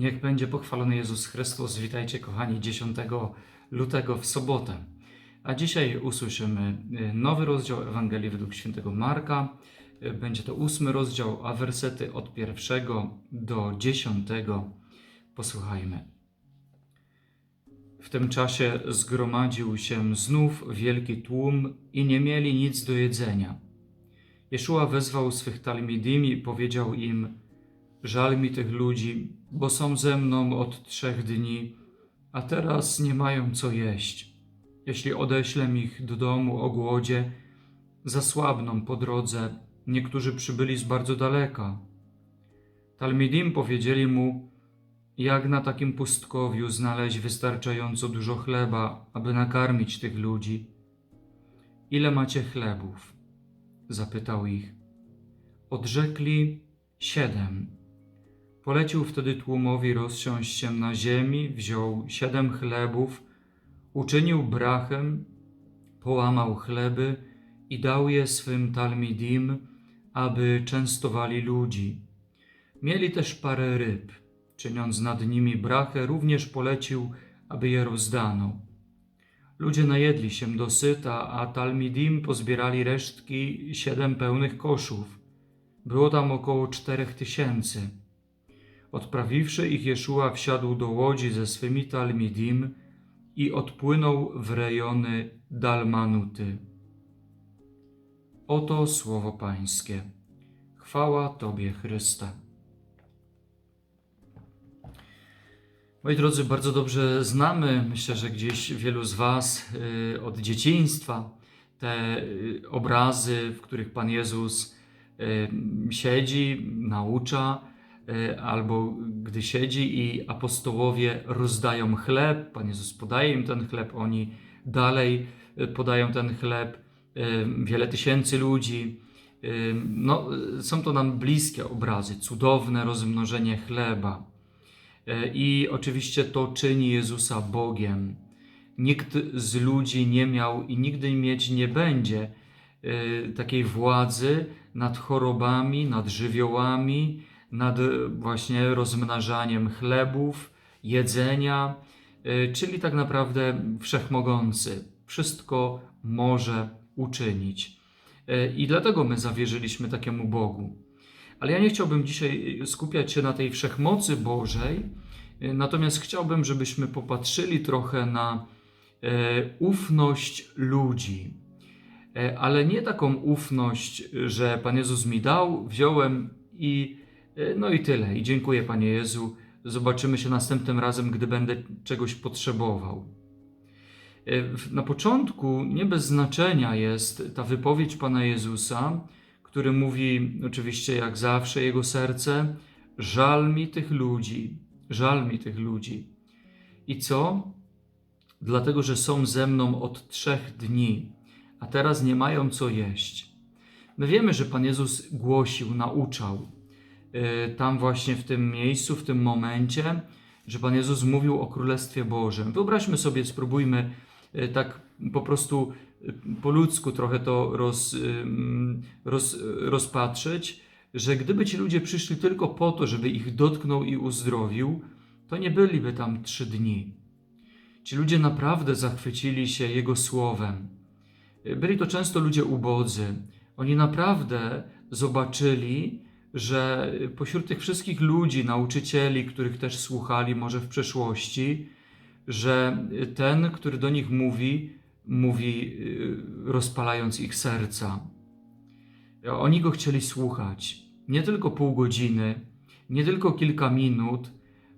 Niech będzie pochwalony Jezus Chrystus. Witajcie, kochani, 10 lutego w sobotę. A dzisiaj usłyszymy y, nowy rozdział Ewangelii według świętego Marka. Y, Będzie to ósmy rozdział, a wersety od pierwszego do dziesiątego posłuchajmy. W tym czasie zgromadził się znów wielki tłum i nie mieli nic do jedzenia. Jeszua wezwał swych talmidim i powiedział im: Żal mi tych ludzi, bo są ze mną od trzech dni, a teraz nie mają co jeść. Jeśli odeślę ich do domu o głodzie, zasłabną po drodze. Niektórzy przybyli z bardzo daleka. Talmidim powiedzieli mu, jak na takim pustkowiu znaleźć wystarczająco dużo chleba, aby nakarmić tych ludzi. Ile macie chlebów? Zapytał ich. Odrzekli siedem. Polecił wtedy tłumowi rozsiąść się na ziemi, wziął siedem chlebów, uczynił brachem, połamał chleby i dał je swym talmidim, aby częstowali ludzi. Mieli też parę ryb. Czyniąc nad nimi brachę, również polecił, aby je rozdano. Ludzie najedli się dosyta, a talmidim pozbierali resztki siedem pełnych koszów. Było tam około czterech tysięcy. Odprawiwszy ich, Jeszua wsiadł do łodzi ze swymi talmidim i odpłynął w rejony Dalmanuty. Oto słowo Pańskie. Chwała Tobie, Chryste. Moi drodzy, bardzo dobrze znamy, myślę, że gdzieś wielu z Was y, od dzieciństwa te y, obrazy, w których Pan Jezus y, siedzi, naucza, albo gdy siedzi i apostołowie rozdają chleb, Pan Jezus podaje im ten chleb, oni dalej y, podają ten chleb, y, wiele tysięcy ludzi. No, są to nam bliskie obrazy, cudowne rozmnożenie chleba. E, I oczywiście to czyni Jezusa Bogiem. Nikt z ludzi nie miał i nigdy mieć nie będzie e, takiej władzy nad chorobami, nad żywiołami, nad e, właśnie rozmnażaniem chlebów, jedzenia, e, czyli tak naprawdę wszechmogący. Wszystko może uczynić. E, I dlatego my zawierzyliśmy takiemu Bogu. Ale ja nie chciałbym dzisiaj skupiać się na tej wszechmocy Bożej, natomiast chciałbym, żebyśmy popatrzyli trochę na ufność ludzi. Ale nie taką ufność, że Pan Jezus mi dał, wziąłem i no i tyle. I dziękuję Panie Jezu. Zobaczymy się następnym razem, gdy będę czegoś potrzebował. E, Na początku nie bez znaczenia jest ta wypowiedź Pana Jezusa, który mówi, oczywiście jak zawsze, jego serce: Żal mi tych ludzi, żal mi tych ludzi. I co? Dlatego, że są ze mną od trzech dni, a teraz nie mają co jeść. My wiemy, że Pan Jezus głosił, nauczał. Yy, Tam właśnie w tym miejscu, w tym momencie, że Pan Jezus mówił o Królestwie Bożym. Wyobraźmy sobie, spróbujmy yy, tak po prostu yy, po ludzku trochę to roz, ym, roz, rozpatrzeć, że gdyby ci ludzie przyszli tylko po to, żeby ich dotknął i uzdrowił, to nie byliby tam trzy dni. Ci ludzie naprawdę zachwycili się Jego słowem. Byli to często ludzie ubodzy. Oni naprawdę zobaczyli, że pośród tych wszystkich ludzi, nauczycieli, których też słuchali może w przeszłości, że ten, który do nich mówi, mówi y, rozpalając ich serca. Oni go chcieli słuchać. Nie tylko pół godziny, nie tylko kilka minut,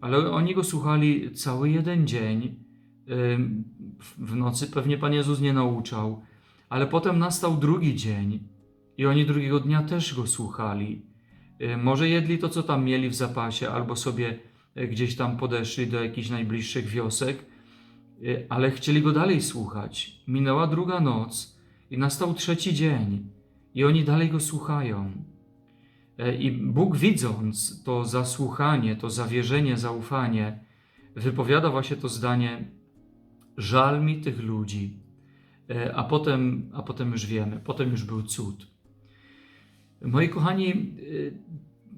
ale oni go słuchali cały jeden dzień. W nocy pewnie Pan Jezus nie nauczał, ale potem nastał drugi dzień i oni drugiego dnia też go słuchali. Y, Może jedli to, co tam mieli w zapasie, albo sobie y, gdzieś tam podeszli do jakichś najbliższych wiosek, y, ale chcieli go dalej słuchać. Minęła druga noc i nastał trzeci dzień i oni dalej go słuchają. I Bóg, widząc to zasłuchanie, to zawierzenie, zaufanie, wypowiada właśnie to zdanie: Żal mi tych ludzi. A potem, a potem już wiemy, potem już był cud. Moi kochani, y,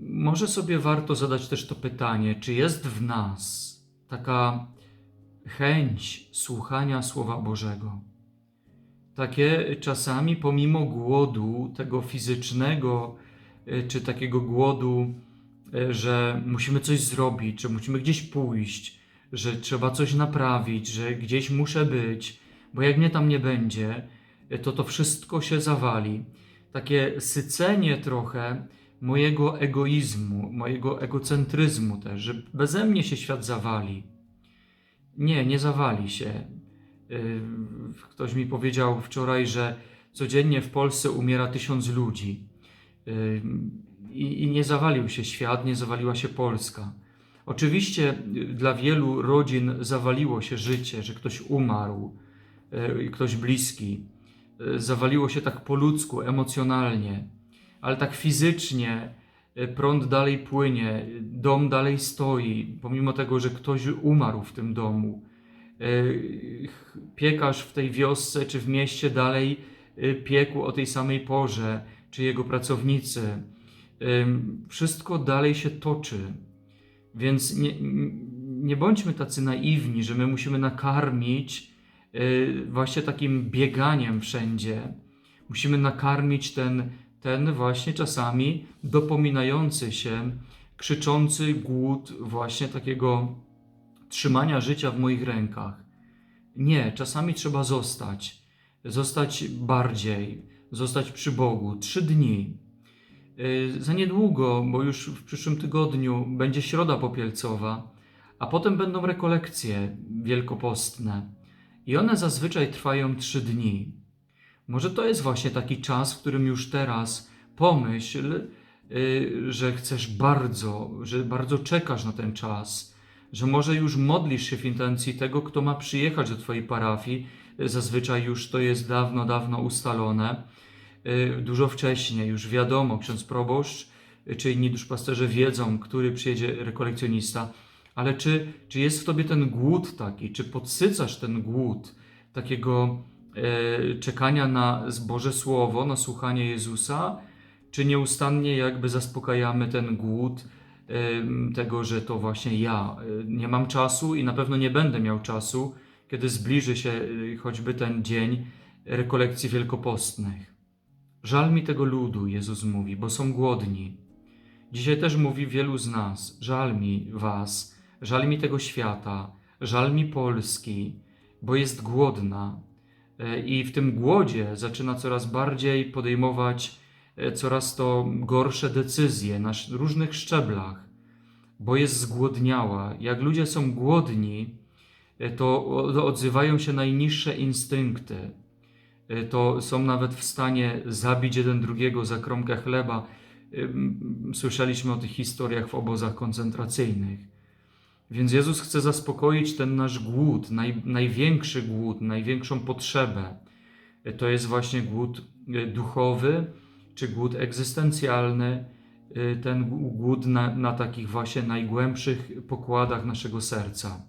może sobie warto zadać też to pytanie, czy jest w nas taka chęć słuchania Słowa Bożego. Takie czasami, pomimo głodu, tego fizycznego, y, czy takiego głodu, y, że musimy coś zrobić, że musimy gdzieś pójść, że trzeba coś naprawić, że gdzieś muszę być, bo jak mnie tam nie będzie, to to wszystko się zawali. Takie sycenie trochę mojego egoizmu, mojego egocentryzmu też, że beze mnie się świat zawali. Nie, nie zawali się. Yy, Ktoś mi powiedział wczoraj, że codziennie w Polsce umiera tysiąc ludzi. Yy, I, nie zawalił się świat, nie zawaliła się Polska. Oczywiście yy, dla wielu rodzin zawaliło się życie, że ktoś umarł, ktoś bliski. Yy, Zawaliło się tak po ludzku, emocjonalnie, ale tak fizycznie yy, prąd dalej płynie, dom dalej stoi, pomimo tego, że ktoś umarł w tym domu. Yy, Piekarz w tej wiosce czy w mieście dalej piekł o tej samej porze, czy jego pracownicy. Wszystko dalej się toczy. Więc nie, nie bądźmy tacy naiwni, że my musimy nakarmić właśnie takim bieganiem wszędzie. Musimy nakarmić ten, ten właśnie czasami dopominający się, krzyczący głód właśnie takiego trzymania życia w moich rękach. Nie, czasami trzeba zostać. Zostać bardziej, zostać przy Bogu. Trzy dni. Yy, Za niedługo, bo już w przyszłym tygodniu będzie środa popielcowa, a potem będą rekolekcje wielkopostne. I one zazwyczaj trwają trzy dni. Może to jest właśnie taki czas, w którym już teraz pomyśl, yy, że chcesz bardzo, że bardzo czekasz na ten czas, że może już modlisz się w intencji tego, kto ma przyjechać do Twojej parafii. Zazwyczaj już to jest dawno, dawno ustalone. Yy, Dużo wcześniej już wiadomo, ksiądz proboszcz yy, czy inni duszpasterze wiedzą, który przyjedzie rekolekcjonista. Ale czy, czy jest w Tobie ten głód taki, czy podsycasz ten głód takiego e, czekania na Boże Słowo, na słuchanie Jezusa, czy nieustannie jakby zaspokajamy ten głód em, tego, że to właśnie ja e, nie mam czasu i na pewno nie będę miał czasu, kiedy zbliży się e, choćby ten dzień rekolekcji wielkopostnych. Żal mi tego ludu, Jezus mówi, bo są głodni. Dzisiaj też mówi wielu z nas: żal mi was, żal mi tego świata, żal mi Polski, bo jest głodna. E, I w tym głodzie zaczyna coraz bardziej podejmować e, coraz to gorsze decyzje na różnych szczeblach, bo jest zgłodniała. Jak ludzie są głodni, e, to odzywają się najniższe instynkty. To są nawet w stanie zabić jeden drugiego za kromkę chleba. Słyszeliśmy o tych historiach w obozach koncentracyjnych. Więc Jezus chce zaspokoić ten nasz głód, naj, największy głód, największą potrzebę. To jest właśnie głód e, duchowy, czy głód egzystencjalny, e, ten głód na, na takich właśnie najgłębszych pokładach naszego serca.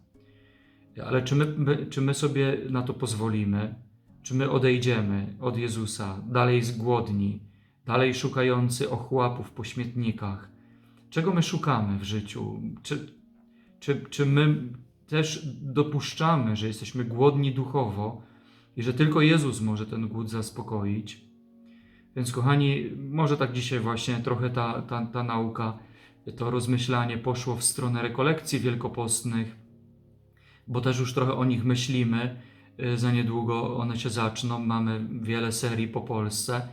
Ale czy my, my, czy my sobie na to pozwolimy? Czy my odejdziemy od Jezusa, dalej zgłodni, dalej szukający ochłapów po śmietnikach? Czego my szukamy w życiu? Czy, czy, czy my też dopuszczamy, że jesteśmy głodni duchowo i że tylko Jezus może ten głód zaspokoić? Więc, kochani, może tak dzisiaj właśnie trochę ta, ta, ta nauka, to rozmyślanie poszło w stronę rekolekcji wielkopostnych, bo też już trochę o nich myślimy. Y, Za niedługo one się zaczną. Mamy wiele serii po Polsce,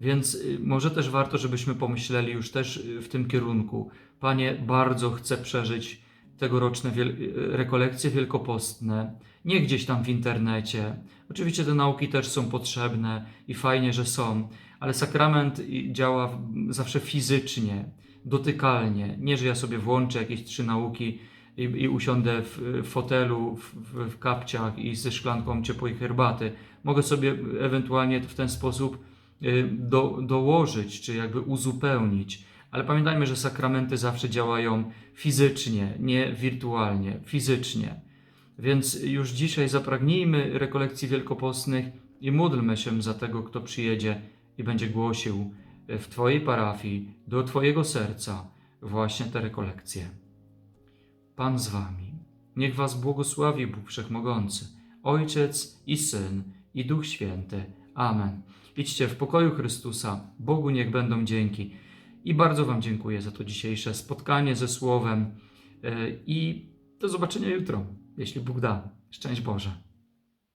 więc y, może też warto, żebyśmy pomyśleli już też y, w tym kierunku. Panie, bardzo chcę przeżyć tegoroczne wiel- y, rekolekcje wielkopostne, nie gdzieś tam w internecie. Oczywiście te nauki też są potrzebne i fajnie, że są, ale sakrament działa zawsze fizycznie, dotykalnie. Nie, że ja sobie włączę jakieś trzy nauki i, i usiądę w, fotelu, w, w, w kapciach i ze szklanką ciepłej herbaty. Mogę sobie ewentualnie w ten sposób y, do, dołożyć, czy jakby uzupełnić. Ale pamiętajmy, że sakramenty zawsze działają fizycznie, nie wirtualnie, fizycznie. Więc już dzisiaj zapragnijmy rekolekcji wielkopostnych i módlmy się za tego, kto przyjedzie i będzie głosił w Twojej parafii, do Twojego serca, właśnie te rekolekcje. Pan z wami. Niech was błogosławi Bóg Wszechmogący, Ojciec i Syn i Duch Święty. Amen. Idźcie w pokoju Chrystusa. Bogu niech będą dzięki. I bardzo wam dziękuję za to dzisiejsze spotkanie ze Słowem. Yy, I do zobaczenia jutro, jeśli Bóg da. Szczęść Boże.